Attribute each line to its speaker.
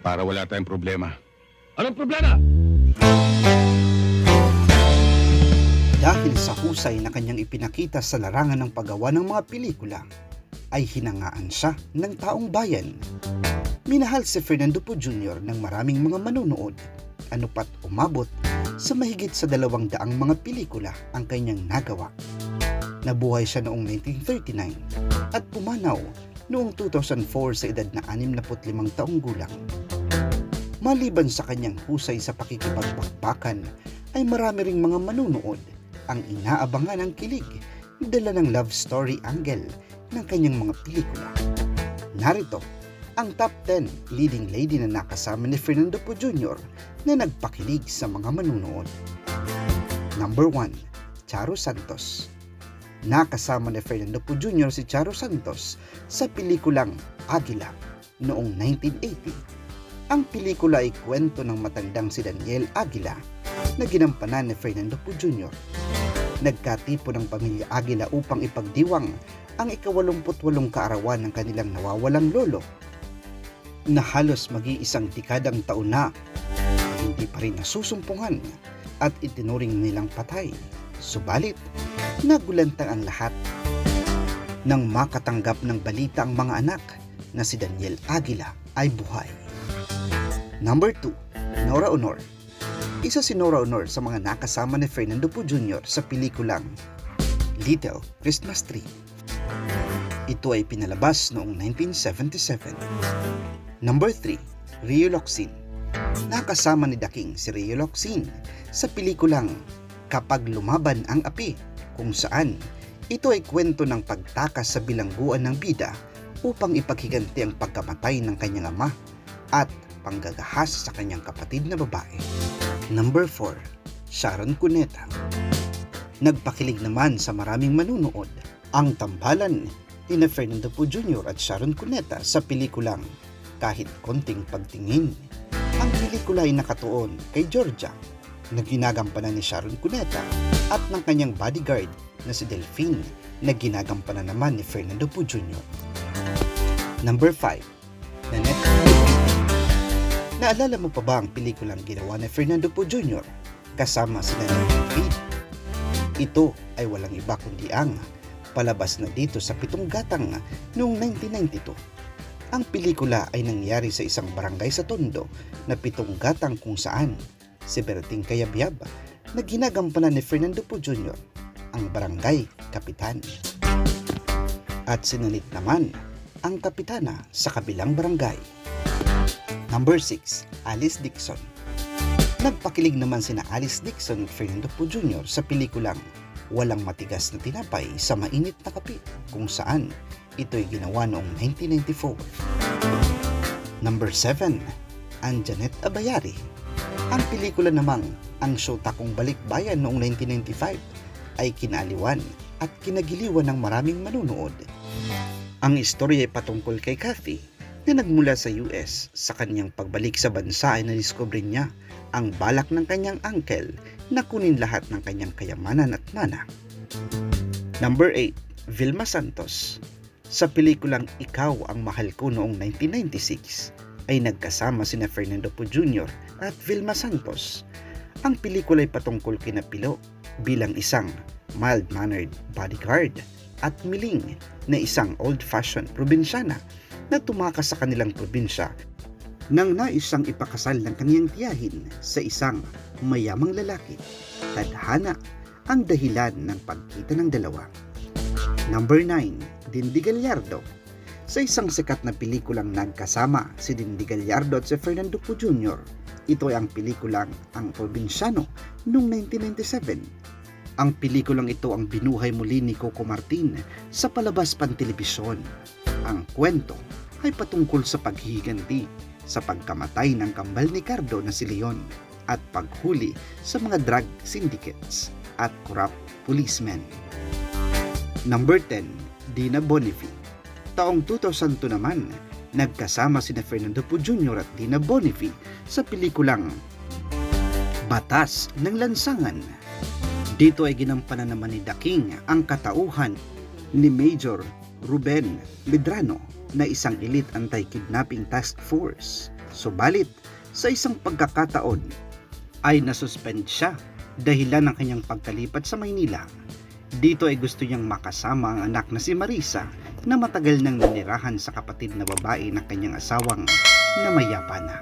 Speaker 1: Para wala tayong problema. Anong problema?
Speaker 2: Dahil sa husay na kanyang ipinakita sa larangan ng paggawa ng mga pelikula, ay hinangaan siya ng taong bayan. Minahal si Fernando Po Jr. ng maraming mga manunood, ano pat umabot sa mahigit sa dalawang daang mga pelikula ang kanyang nagawa. Nabuhay siya noong 1939 at pumanaw noong 2004 sa edad na 65 taong gulang. Maliban sa kanyang husay sa pakikipagbakbakan, ay marami ring mga manunood ang inaabangan ng kilig dala ng love story angle ng kanyang mga pelikula. Narito ang top 10 leading lady na nakasama ni Fernando Po Jr. na nagpakilig sa mga manunood. Number 1, Charo Santos. Nakasama ni Fernando Po Jr. si Charo Santos sa pelikulang Agila noong 1980. Ang pelikula ay kwento ng matandang si Daniel Aguila na ginampanan ni Fernando Po Jr. Nagkatipo ng pamilya Aguila upang ipagdiwang ang ikawalumputwalong kaarawan ng kanilang nawawalang lolo na halos mag-iisang dekadang taon na hindi pa rin nasusumpungan at itinuring nilang patay. Subalit, nagulantang ang lahat nang makatanggap ng balita ang mga anak na si Daniel Aguila ay buhay. Number 2, Nora Honor. Isa si Nora Honor sa mga nakasama ni Fernando Po Jr. sa pelikulang Little Christmas Tree. Ito ay pinalabas noong 1977. Number 3, Rio Locsin. Nakasama ni Daking si Rio Locsin sa pelikulang Kapag Lumaban ang Api kung saan ito ay kwento ng pagtakas sa bilangguan ng bida upang ipaghiganti ang pagkamatay ng kanyang ama at panggagahas sa kanyang kapatid na babae. Number 4, Sharon Cuneta. Nagpakilig naman sa maraming manunood ang tambalan ni na Fernando Po Jr. at Sharon Cuneta sa pelikulang Kahit Konting Pagtingin. Ang pelikula ay nakatuon kay Georgia na ginagampanan ni Sharon Cuneta at ng kanyang bodyguard na si Delphine na ginagampanan naman ni Fernando Po Jr. Number 5, Nanette Naalala mo pa ba ang pelikulang ginawa ni Fernando Po Jr. kasama si Nanette Reed? Ito ay walang iba kundi ang palabas na dito sa Pitong Gatang noong 1992. Ang pelikula ay nangyari sa isang barangay sa Tondo na Pitong Gatang kung saan si Berting Kayabyab na ginagampanan ni Fernando Po Jr. ang barangay kapitan. At sinunit naman ang kapitana sa kabilang barangay. Number 6, Alice Dixon. Nagpakilig naman sina Alice Dixon at Fernando Po Jr. sa pelikulang Walang Matigas na Tinapay sa Mainit na Kape kung saan ito'y ginawa noong 1994. Number 7, Anjanet Abayari. Ang pelikula namang Ang Syota Kong Balik Bayan noong 1995 ay kinaliwan at kinagiliwan ng maraming manunood. Ang istorya ay patungkol kay Kathy na nagmula sa US sa kanyang pagbalik sa bansa ay nadiskubre niya ang balak ng kanyang uncle na kunin lahat ng kanyang kayamanan at mana. Number 8, Vilma Santos. Sa pelikulang Ikaw ang Mahal Ko noong 1996 ay nagkasama sina Fernando Po Jr. at Vilma Santos. Ang pelikula ay patungkol kina Pilo bilang isang mild-mannered bodyguard at Miling na isang old-fashioned probinsyana na tumakas sa kanilang probinsya nang naisang ipakasal ng kaniyang tiyahin sa isang mayamang lalaki. Tadhana ang dahilan ng pagkita ng dalawa. Number 9, Dindi Gallardo. Sa isang sikat na pelikulang nagkasama si Dindi Gallardo at si Fernando Po Jr. Ito ay ang pelikulang Ang Probinsyano noong 1997. Ang pelikulang ito ang binuhay muli ni Coco Martin sa palabas pantelebisyon. Ang kwento ay patungkol sa paghihiganti sa pagkamatay ng kambal ni Cardo na si Leon at paghuli sa mga drug syndicates at corrupt policemen. Number 10, Dina Bonifi. Taong 2002 naman, nagkasama sina Fernando Po Jr. at Dina Bonifi sa pelikulang Batas ng Lansangan. Dito ay ginampanan naman ni Daking ang katauhan ni Major Ruben Medrano na isang elite anti-kidnapping task force. Subalit, sa isang pagkakataon, ay nasuspend siya dahilan ng kanyang pagkalipat sa Maynila. Dito ay gusto niyang makasama ang anak na si Marisa na matagal nang nanirahan sa kapatid na babae ng kanyang asawang namayapa na.